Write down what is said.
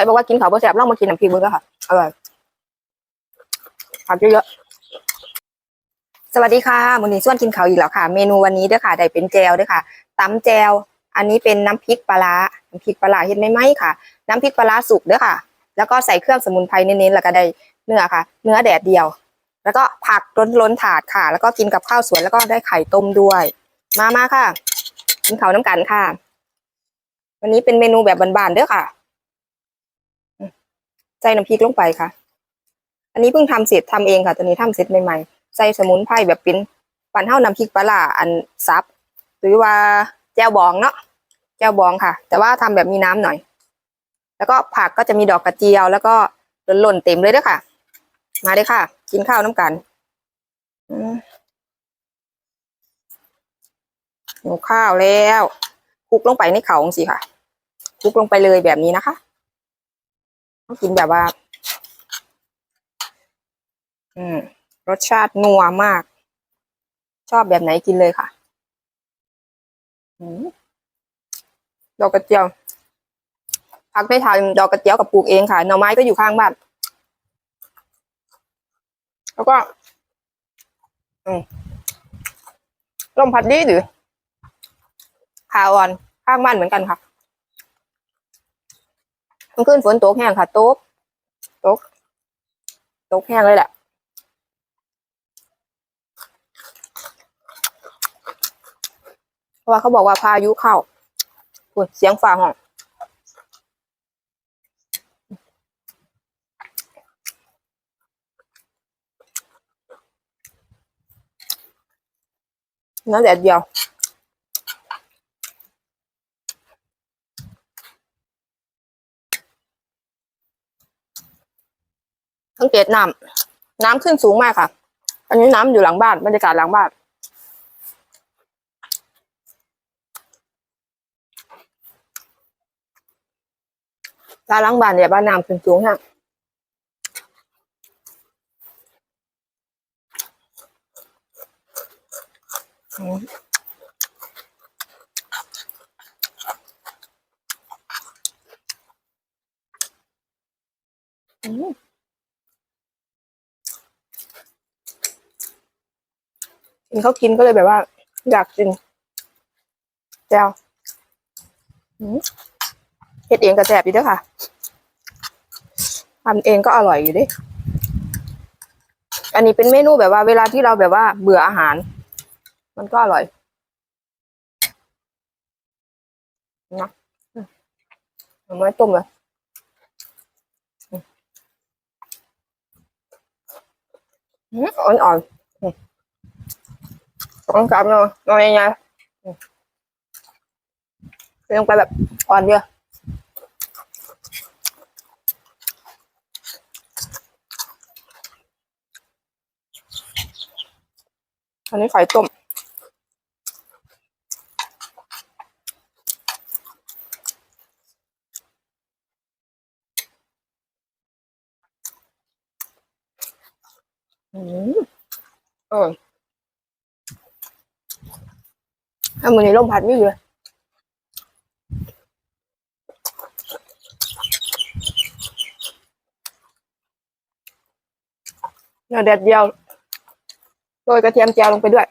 รบอกว่ากินเขาวบ่แซ่บลองมากินน้ำพริกเบิ่งก็ค่ะอร่อยผักเยอะๆสวัสดีค่ะมื้อนี้ส่วนกินเขาวอีกแล้วค่ะ เมนูวันนี้เด้อค่ะได้เป็นแจวเด้อค่ะตำแจวอันนี้เป็นน้ำพริกปลาร้าน้ำพริกปลาร้าเฮ็ดไม่ไหมค่ะ น้ำพริกปลาร้าสุกเด้อค่ะ แล้วก็ใส่เครื่องสมุนไพรเน้นๆแล้วก็ได้เนื้อค่ะ เนื้อแดดเดียว แล้วก็ผักล้นๆถาดค่ะ แล้วก็กินกับข้าวสวยแล้วก็ได้ไข่ต้มด้วย มามาค่ะกินข้าวน้ำกันค่ะ วันนี้เป็นเมนูแบบบานๆเด้อค่ะ ใส่น้ำพริกลงไปค่ะ อันนี้เพิ่งทำเสร็จทำเองค่ะ ตัวนี้ทำเสร็จใหม่ๆ ใส่สมุนไพรแบบเป็นปั่นเท่าน้ำพริกปลาร้าอันซับ หรือว่าแจ่วบองเนาะแจ่วบองค่ะ แต่ว่าทำแบบมีน้ำหน่อย แล้วก็ผักก็จะมีดอกกระเจียว แล้วก็หล่นๆเต็มเลยเด้อค่ะ มาเลยค่ะ กินข้าวน้ำกันอืมหิวข้าวแล้วคลุกลงไปในเขาองสิค่ะคลุกลงไปเลยแบบนี้นะคะ ต้องกินแบบว่า อืม รสชาตินัวมาก ชอบแบบไหนกินเลยค่ะดอกกระเจียวพักไม่ทานดอกกระเจียวกับปลูกเองค่ะ หน่อไม้ก็อยู่ข้างบ้าน แล้วก็ อืมลมพัดดีหรือคาออนข้างบ้านเหมือนกันค่ะ มันขึ้นฝนตกแห้งค่ะตกตกตกแห้งเลยแหละเพราะว่าเขาบอกว่าพายุเข้าอุ๊ยเสียงฟ้าห้องนื้อแดดเดียว สังเกตน้ำน้ำขึ้นสูงมากค่ะ อันนี้น้ำอยู่หลังบ้านบรรยากาศหลังบ้านร้านล้างบ้านเนี่ยบ้านน้ำขึ้นสูงฮะอืมอืม เห็นเขากินก็เลยแบบว่า อยากกินแจ่วอืมเฮ็ดเองก็แซ่บอยู่เด้วยค่ะทำเองก็อร่อยอยู่ดิอันนี้เป็นเมนูแบบว่าเวลาที่เราแบบว่าเบื่ออาหาร มันก็อร่อยนะอืมเอาไม้ต้มเลยอืมอืมอ่อนๆ อืมอ่อนกลับเนาะนอนยังไงอืมลงไปแบบอ่อนเดียวอันนี้ไข่ต้มอืมเออ ถ้ามือนี้ลมพัดไม่อยู่เลยเนื้อแดดเดียวโรยกระเทียมเจียวลงไปด้วย